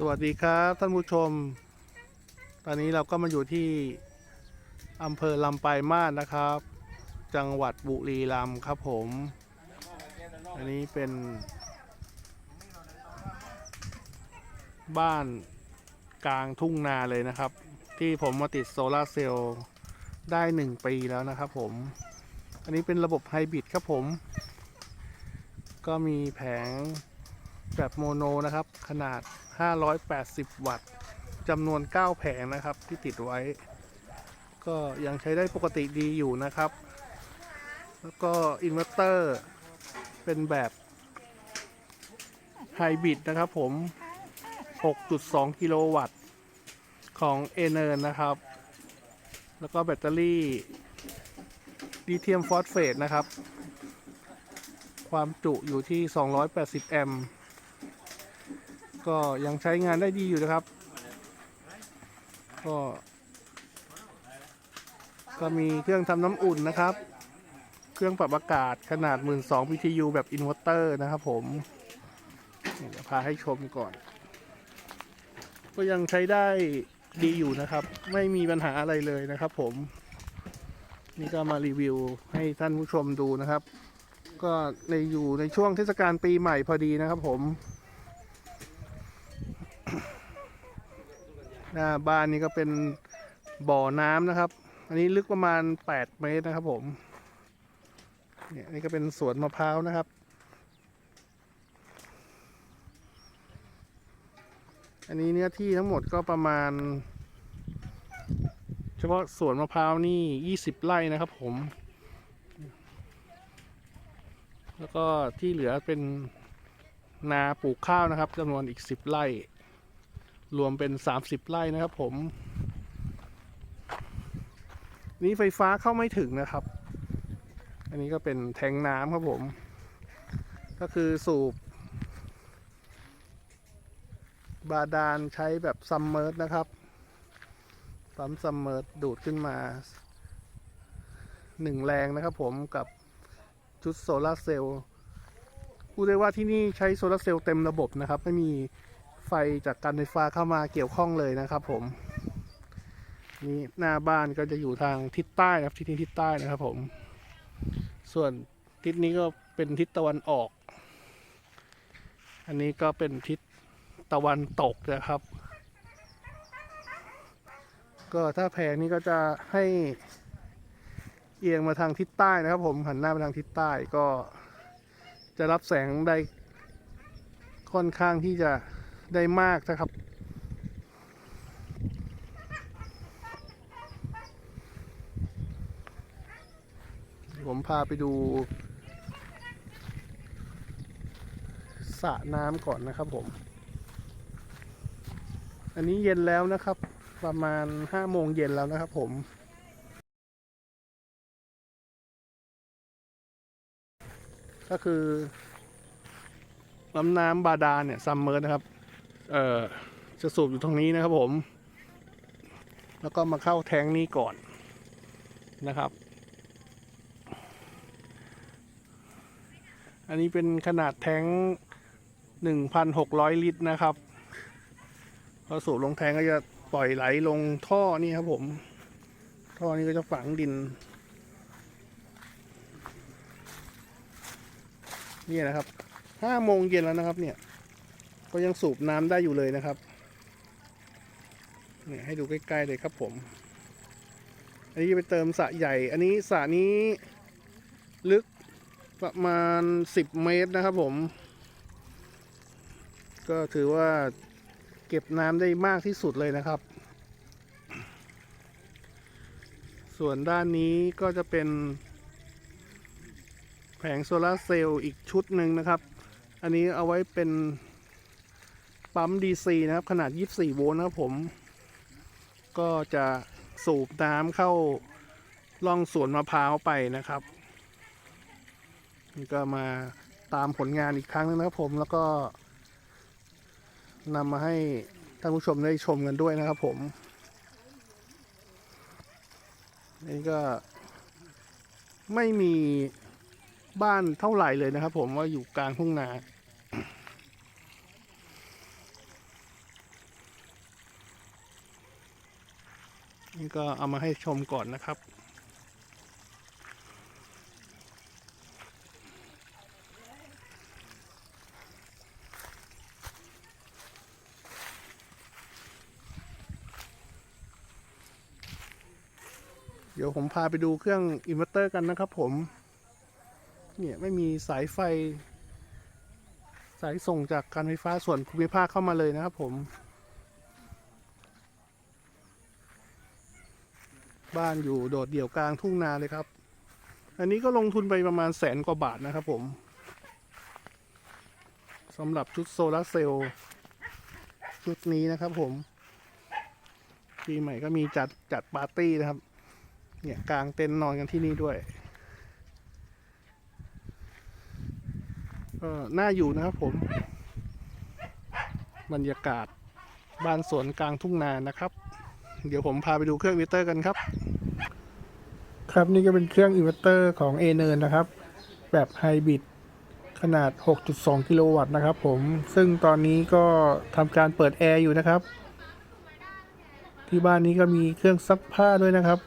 สวัสดีครับท่านผู้ชม ตอนนี้เราก็มาอยู่ที่อำเภอลำปลายมาศนะครับ จังหวัดบุรีรัมย์ครับผม อันนี้เป็น บ้านกลางทุ่งนาเลยนะครับ ที่ผมมาติดโซลาร์เซลล์ได้หนึ่งปีแล้วนะครับผม อันนี้เป็นระบบไฮบริดครับผม ก็มีแผงแบบโมโนนะครับ ขนาด 580 วัตต์จำนวน 9 แผงนะครับที่ติดไว้ ก็ยังใช้ได้ปกติดีอยู่นะครับ แล้วก็อินเวอร์เตอร์เป็นแบบไฮบริดนะครับผม 6.2 กิโลวัตต์ของเอเนอร์นะครับ แล้วก็แบตเตอรี่ลิเธียมฟอสเฟตนะครับ ความจุอยู่ที่ 280 แอมป์ ก็ยังใช้งานได้ดีอยู่นะครับ ก็ ก็มีเครื่องทำน้ำอุ่นนะครับ เครื่องปรับอากาศขนาด 12 BTU แบบอินเวอร์เตอร์นะครับผมเดี๋ยวพาให้ชมก่อน ก็ยังใช้ได้ดีอยู่นะครับ ไม่มีปัญหาอะไรเลยนะครับผม นี่ก็มารีวิวให้ท่านผู้ชมดูนะครับ ก็ในอยู่ในช่วงเทศกาลปีใหม่พอดีนะครับผม หน้าบ้านนี้ก็เป็นบ่อน้ำนะครับ อันนี้ลึกประมาณ 8 เมตรนะครับผมเนี่ยนี่ก็เป็นสวนมะพร้าวนะครับ อันนี้เนื้อที่ทั้งหมดก็ประมาณ เฉพาะสวนมะพร้าวนี่ 20 ไร่นะครับผม แล้วก็ที่เหลือเป็นนาปลูกข้าวนะครับจำนวนอีก 10 ไร่ รวมเป็น 30 ไร่นะครับผม นี่ไฟฟ้าเข้าไม่ถึงนะครับ อันนี้ก็เป็นแทงน้ำครับผม ก็คือสูบ บาดาลใช้แบบซัมเมอร์นะครับปั๊มซัมเมอร์ดูดขึ้นมาหนึ่งแรงนะครับผมกับชุดโซลาร์เซลล์พูดได้ว่าที่นี่ใช้โซลาร์เซลล์เต็มระบบนะครับ ไม่มี ไฟจากการไฟฟ้าเข้ามาเกี่ยวข้องเลยนะครับ ผม นี่หน้าบ้านก็จะอยู่ทางทิศใต้นะครับทิศนี้ทิศใต้นะครับ ผม ส่วนทิศนี้ก็เป็นทิศตะวันออก อันนี้ก็เป็นทิศตะวันตกนะครับ ก็ถ้าแผงนี้ก็จะให้เอียงมาทางทิศใต้นะครับ ผมหันหน้าไปทางทิศใต้ก็จะรับแสงได้ค่อนข้างที่จะ ได้มากนะครับ ผมพาไปดูสระน้ำก่อนนะครับผม อันนี้เย็นแล้วนะครับ ประมาณห้าโมงเย็นแล้วนะครับผมก็คือน้ำน้ำบาดาลเนี่ยซัมเมอร์นะครับ เอ่อจะสูบอยู่ตรงนี้นะครับผม แล้วก็มาเข้าแทงนี้ก่อนนะครับ อันนี้เป็นขนาดแทงหนึ่งพันหกร้อยลิตรนะครับ พอสูบลงแทงก็จะปล่อยไหลลงท่อนี่ครับผม ท่อนี้ก็จะฝังดิน นี่นะครับห้าโมงเย็นแล้วนะครับเนี่ย ก็ยังสูบน้ำได้อยู่เลยนะครับเนี่ยให้ดูใกล้ๆเลยครับผม อันนี้ไปเติมสระใหญ่ อันนี้สระนี้ลึกประมาณสิบเมตรนะครับผม ก็ถือว่าเก็บน้ำได้มากที่สุดเลยนะครับ ส่วนด้านนี้ก็จะเป็นแผงโซลาร์เซลล์อีกชุดหนึ่งนะครับ อันนี้เอาไว้เป็น ปั๊ม DC นะครับ ขนาด 24 โวลต์นะครับผม ก็จะสูบน้ำเข้าล่องสวนมะพร้าวไปนะครับนี่ก็มาตามผลงานอีกครั้งนึงนะครับผมแล้วก็นำมาให้ท่านผู้ชมได้ชมกันด้วยนะครับผมนี่ก็ไม่มีบ้านเท่าไหร่เลยนะครับผมว่าอยู่กลางทุ่งนา นี่ก็เอามาให้ชมก่อนนะครับ เดี๋ยวผมพาไปดูเครื่องอินเวอร์เตอร์กันนะครับผม เนี่ยไม่มีสายไฟ สายส่งจากการไฟฟ้าส่วนภูมิภาคเข้ามาเลยนะครับผม บ้านอยู่โดดเดี่ยวกลางทุ่งนาเลยครับ อันนี้ก็ลงทุนไปประมาณแสนกว่าบาทนะครับผมสำหรับชุดโซลาร์เซลล์ชุดนี้นะครับผมปีใหม่ก็มีจัดจัดปาร์ตี้นะครับ เนี่ยกลางเต็นท์นอนกันที่นี่ด้วยก็น่าอยู่นะครับผม บรรยากาศบ้านสวนกลางทุ่งนานะครับ เดี๋ยวผมพาไปดูเครื่องอินเวอร์เตอร์กันครับ ครับนี่ก็เป็นเครื่องอินเวอร์เตอร์ของ a อเนินนะครับ แบบไฮบริดขนาด 6.2 กิโลวัตต์นะครับผมซึ่งตอนนี้ก็ทำการเปิดแอร์อยู่นะครับ ที่บ้านนี้ก็มีเครื่องซักผ้าด้วยนะครับ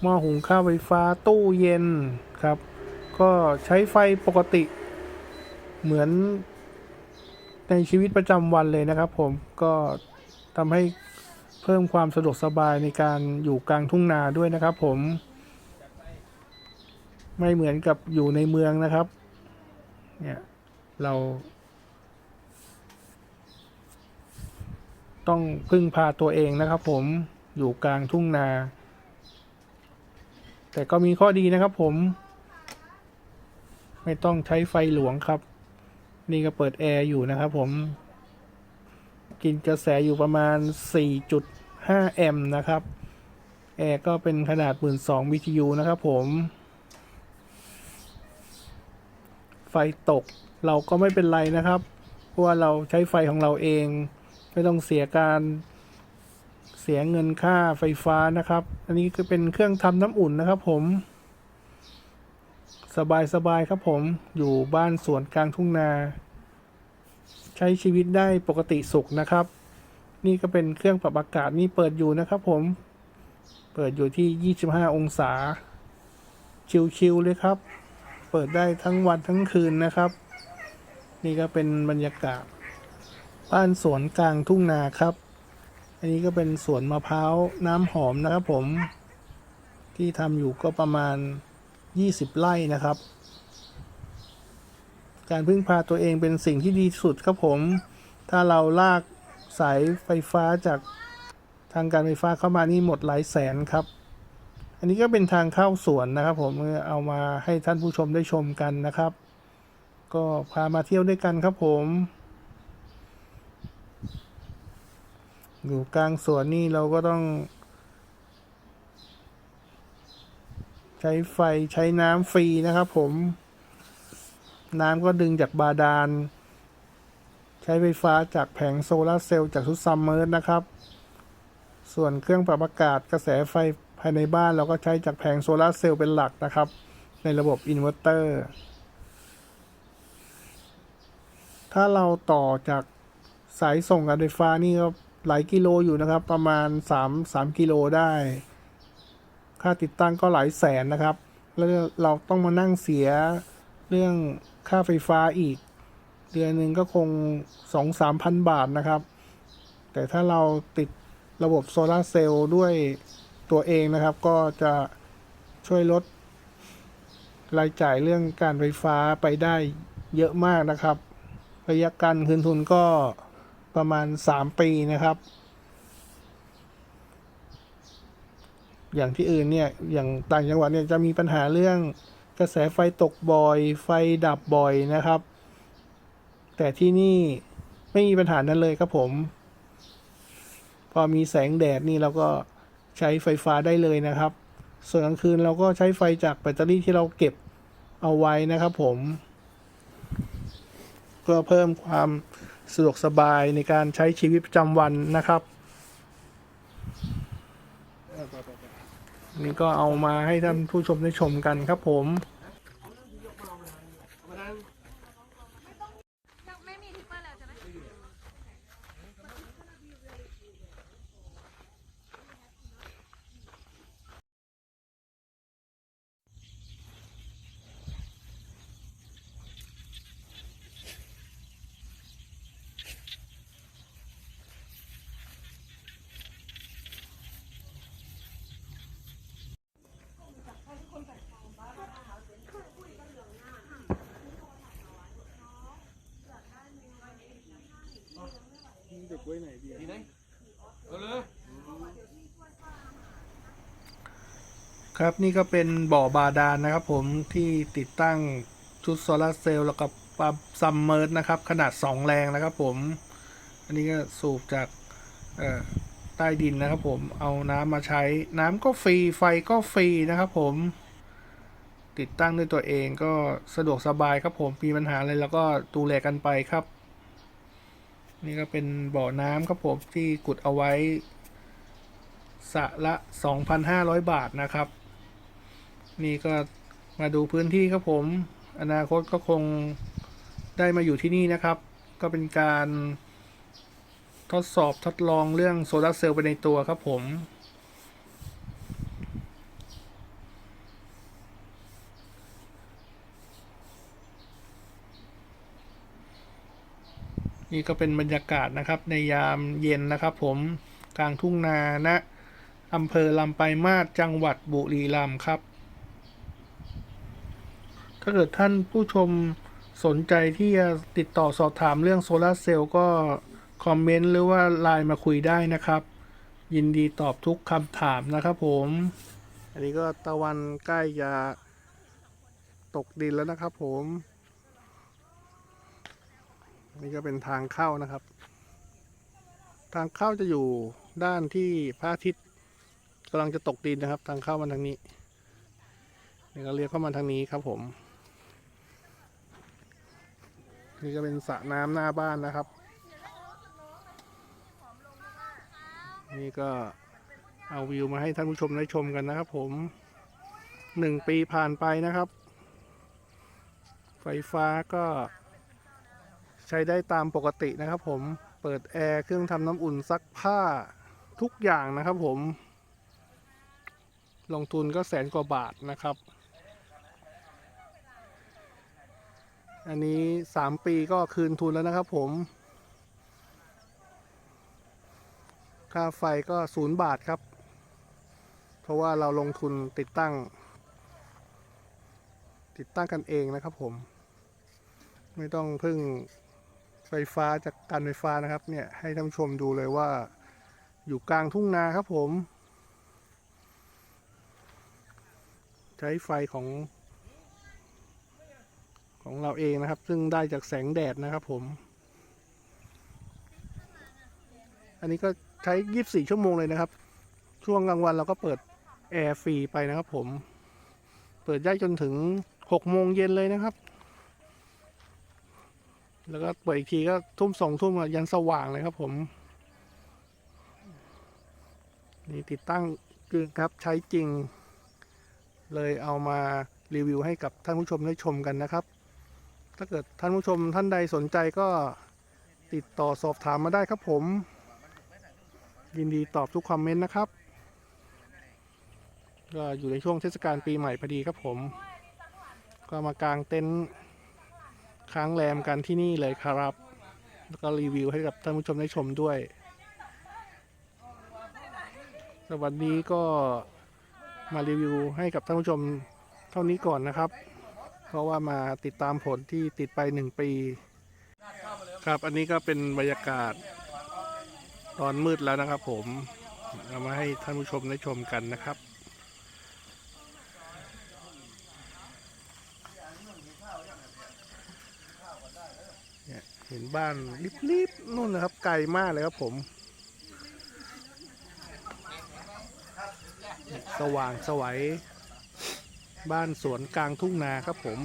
หม้อหุงข้าวไฟฟ้าตู้เย็นครับ ก็ใช้ไฟปกติ เหมือนในชีวิตประจำวันเลยนะครับ ผมก็ทำให้ เพิ่มความสะดวกสบายในการอยู่กลางทุ่งนาด้วยนะครับผม ไม่เหมือนกับอยู่ในเมืองนะครับ เนี่ย เรา ต้องพึ่งพาตัวเองนะครับผมอยู่กลางทุ่งนา แต่ก็มีข้อดีนะครับผม ไม่ต้องใช้ไฟหลวงครับ นี่ก็เปิดแอร์อยู่นะครับผม กินกระแสอยู่ประมาณ 4.5 แอมป์นะครับ แอร์ก็เป็นขนาด 12,000 BTU นะครับผม ไฟตกเราก็ไม่เป็นไรนะครับ เพราะว่าเราใช้ไฟของเราเอง ไม่ต้องเสียการเสียเงินค่าไฟฟ้านะครับ อันนี้ก็เป็นเครื่องทำน้ำอุ่นนะครับผม สบายสบายๆครับผม อยู่บ้านสวนกลางทุ่งนา ใช้ชีวิตได้ปกติสุขนะครับ นี่ก็เป็นเครื่องปรับอากาศนี่เปิดอยู่นะครับผม เปิดอยู่ที่ 25 องศา ชิลๆเลยครับ เปิดได้ทั้งวันทั้งคืนนะครับ นี่ก็เป็นบรรยากาศ บ้านสวนกลางทุ่งนาครับ อันนี้ก็เป็นสวนมะพร้าวน้ำหอมนะครับผม ที่ทำอยู่ก็ประมาณ 20 ไร่นะครับ การพึ่งพาตัวเองเป็นสิ่งที่ดีที่สุดครับผม ถ้าเราลากสายไฟฟ้าจากทางการไฟฟ้าเข้ามานี่หมดหลายแสนครับ อันนี้ก็เป็นทางเข้าสวนนะครับผมเอามาให้ท่านผู้ชมได้ชมกันนะครับ ก็พามาเที่ยวด้วยกันครับผม อยู่กลางสวนนี่เราก็ต้อง ใช้ไฟใช้น้ำฟรีนะครับผม น้ำก็ดึงจากบาดาล ใช้ไฟฟ้าจากแผงโซลาร์เซลล์จากทุกซัมเมอร์นะครับ ส่วนเครื่องปรับอากาศกระแสไฟภายในบ้านเราก็ใช้จากแผงโซลาร์เซลล์เป็นหลักนะครับ ในระบบอินเวอร์เตอร์ถ้าเราต่อจากสายส่งการไฟฟ้านี่ก็หลายกิโลอยู่นะครับ ประมาณ 3 3กิโลได้ ค่าติดตั้งก็หลายแสนนะครับ แล้วเราต้องมานั่งเสียเรื่อง ค่าไฟฟ้าอีก เดือนหนึ่งก็คง 2-3 พันบาทนะครับ แต่ถ้าเราติดระบบโซลาเซลล์ด้วยตัวเองนะครับ ก็จะช่วยลดรายจ่ายเรื่องการไฟฟ้าไปได้เยอะมากนะครับ ระยะการคืนทุนก็ประมาณ 3 ปีนะครับ อย่างที่อื่นเนี่ย อย่างต่างจังหวัดเนี่ยจะมีปัญหาเรื่อง กระแสไฟตกบ่อย ไฟดับบ่อยนะครับ แต่ที่นี่ไม่มีปัญหานั้นเลยครับผม พอมีแสงแดดนี่เราก็ใช้ไฟฟ้าได้เลยนะครับ ส่วนกลางคืนเราก็ใช้ไฟจากแบตเตอรี่ที่เราเก็บเอาไว้นะครับผมเพื่อเพิ่มความสะดวกสบายในการใช้ชีวิตประจำวันนะครับ นี่ก็เอามาให้ท่านผู้ชมได้ชมกันครับผมมีทิปเปอร์แล้วใช่ไหม ค ตึกไว้ไหนดีที่ไหนเอาเลยครับนี่ก็เป็นบ่อบาดาลนะครับผมที่ติดตั้งชุดโซลาร์เซลล์แล้วก็ปั๊มซัมเมอร์นะครับ ขนาด 2 แรงนะครับผม อันนี้ก็สูบจากใต้ดินนะครับผมเอาน้ำมาใช้น้ำก็ฟรีไฟก็ฟรีนะครับผมติดตั้งด้วยตัวเองก็สะดวกสบายครับผมมีปัญหาอะไรแล้วก็ดูแลกันไปครับ นี่ก็เป็นบ่อน้ำครับผมที่กุดเอาไว้สะละ 2,500 บาทนะครับ นี่ก็มาดูพื้นที่ครับผม อนาคตก็คงได้มาอยู่ที่นี่นะครับ ก็เป็นการทดสอบทดลองเรื่องโซลาร์เซลล์ไปในตัวครับผม นี่ก็เป็นบรรยากาศนะครับในยามเย็นนะครับผมกลางทุ่งนาณอำเภอลำปลายมาศจังหวัดบุรีรัมย์ครับ ถ้าเกิดท่านผู้ชมสนใจที่จะติดต่อสอบถามเรื่องโซลาร์เซลล์ก็ คอมเมนต์หรือว่าไลน์มาคุยได้นะครับ ยินดีตอบทุกคำถามนะครับผม อันนี้ก็ตะวันใกล้จะตกดินแล้วนะครับผม นี่ก็เป็นทางเข้านะครับ ทางเข้าจะอยู่ด้านที่พระอาทิตย์กำลังจะตกดินนะครับ ทางเข้ามันทางนี้นี่ก็เรียกเข้ามาทางนี้ครับผม นี่ก็เป็นสระน้ำหน้าบ้านนะครับ นี่ก็เอาวิวมาให้ท่านผู้ชมได้ชมกันนะครับ ผมหนึ่งปีผ่านไปนะครับ ไฟฟ้าก็ ใช้ได้ตามปกตินะครับผมเปิดแอร์เครื่องทำน้ำอุ่นซักผ้าทุกอย่างนะครับผม ลงทุนก็แสนกว่าบาทนะครับ อันนี้สามปีก็คืนทุนแล้วนะครับผม ค่าไฟก็ศูนย์บาทครับ เพราะว่าเราลงทุนติดตั้ง ติดตั้งกันเองนะครับผม ไม่ต้องพึ่ง ฟฟ้าจากการไฟฟ้านะครับ เนี่ยให้ท่านชมดูเลยว่า อยู่กลางทุ่งนาครับผม ใช้ไฟของ ของเราเองนะครับ ซึ่งได้จากแสงแดดนะครับผม อันนี้ก็ใช้ 24 ชั่วโมงเลยนะครับ ช่วงกลางวันเราก็เปิดแอร์ฟรีไปนะครับผม เปิดได้จนถึง 6 โมงเย็นเลยนะครับ แล้วก็เปิดอีกทีก็ทุ่มสองทุ่มอะยันสว่างเลยครับผม นี่ติดตั้งคือครับใช้จริง เลยเอามารีวิวให้กับท่านผู้ชมได้ชมกันนะครับ ถ้าเกิดท่านผู้ชมท่านใดสนใจก็ติดต่อสอบถามมาได้ครับผม ยินดีตอบทุกคอมเมนต์นะครับก็อยู่ในช่วงเทศกาลปีใหม่พอดีครับผม ก็มากางเต็นท์ ค้างแรมกันที่นี่เลยครับ แล้วก็รีวิวให้กับท่านผู้ชมได้ชมด้วย สวัสดีก็มารีวิวให้กับท่านผู้ชมเท่านี้ก่อนนะครับ เพราะว่ามาติดตามผลที่ติดไปหนึ่งปี ครับอันนี้ก็เป็นบรรยากาศตอนมืดแล้วนะครับผมเอามาให้ท่านผู้ชมได้ชมกันนะครับ เนี่ยเห็น บ้านริบๆนู่นนะครับ ไกลมากเลยครับผม สว่างสวัยบ้านสวนกลางทุ่งนาครับผม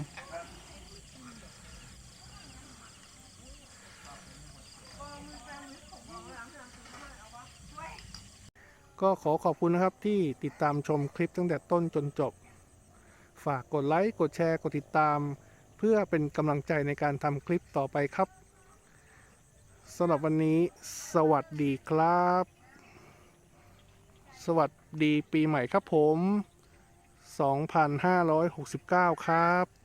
ก็ขอขอบคุณนะครับที่ติดตามชมคลิปตั้งแต่ต้นจนจบ ฝากกดไลค์ กดแชร์ กดติดตาม เพื่อเป็นกำลังใจในการทำคลิปต่อไปครับ สำหรับวันนี้สวัสดีครับ สวัสดีปีใหม่ครับผม 2569 ครับ